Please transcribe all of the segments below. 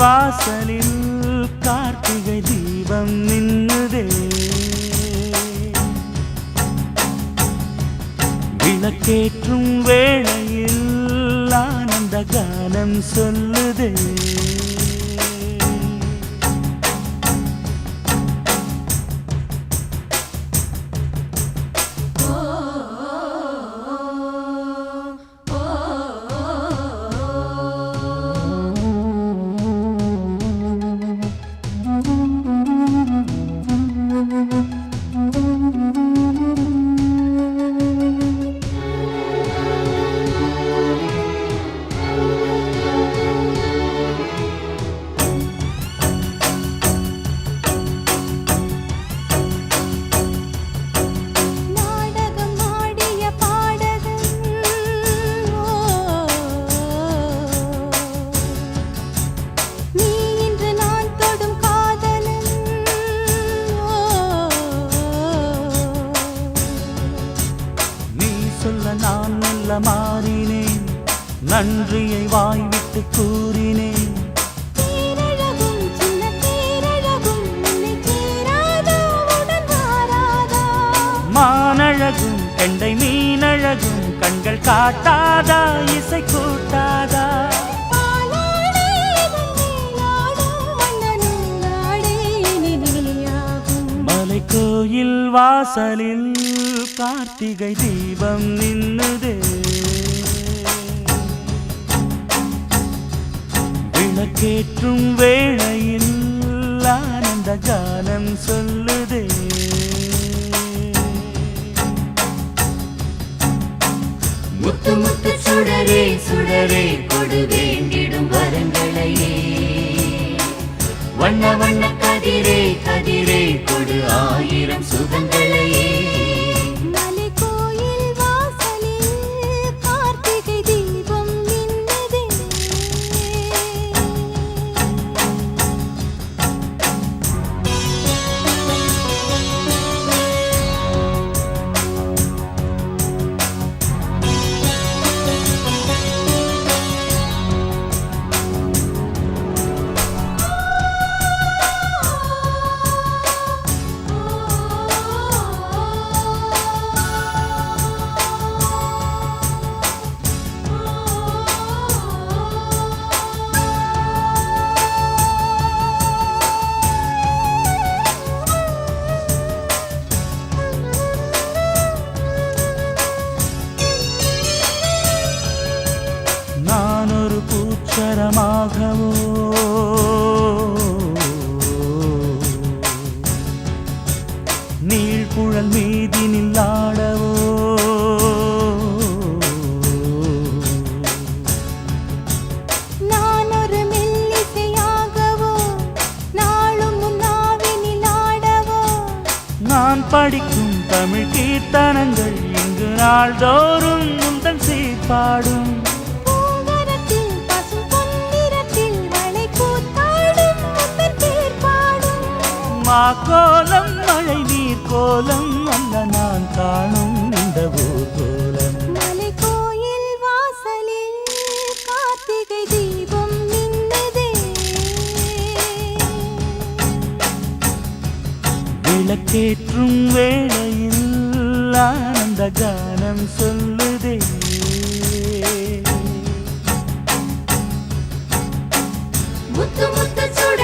வாசலில் கார்த்திகை தீபம் நின்னுதே விளக்கேற்றும் வேளையில் ஆனந்த கானம் சொல்லுதே. நன்றியை வாய்விட்டு கூறினேன். மானழகும் கெண்டை மீனழகும் கண்கள் காட்டாதா இசை கூட்டாதா. மலை கோயில் வாசலில் கார்த்திகை தீபம் நின்னுதே. கேற்றும் வேளையில் ஆனந்த கானம் சொல்லுதே. முத்து முத்து சுடரே சுடரே கொடு வரங்களையே. வண்ண வண்ண கதிரே படிக்கும் தமிழ் கீர்த்தனங்கள் இங்கு நாள்தோறும் முந்தன் சீர்பாடும் மாக்கோலம் மழை நீர் கோலம் வேளையில் ஆனந்த கானம் சொல்லுதே. முத்து முத்து சுட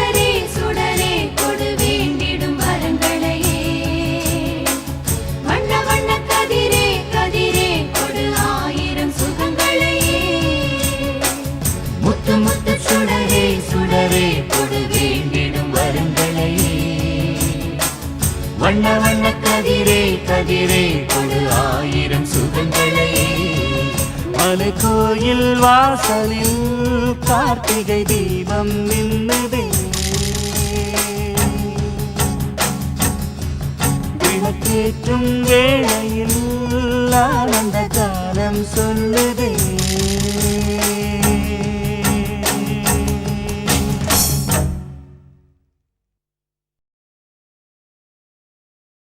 கோயில் வாசலில் கார்த்திகை தீபம் நின்னுதே விளக்கேற்றும் வேளையில் ஆனந்த காலம் சொல்லுது.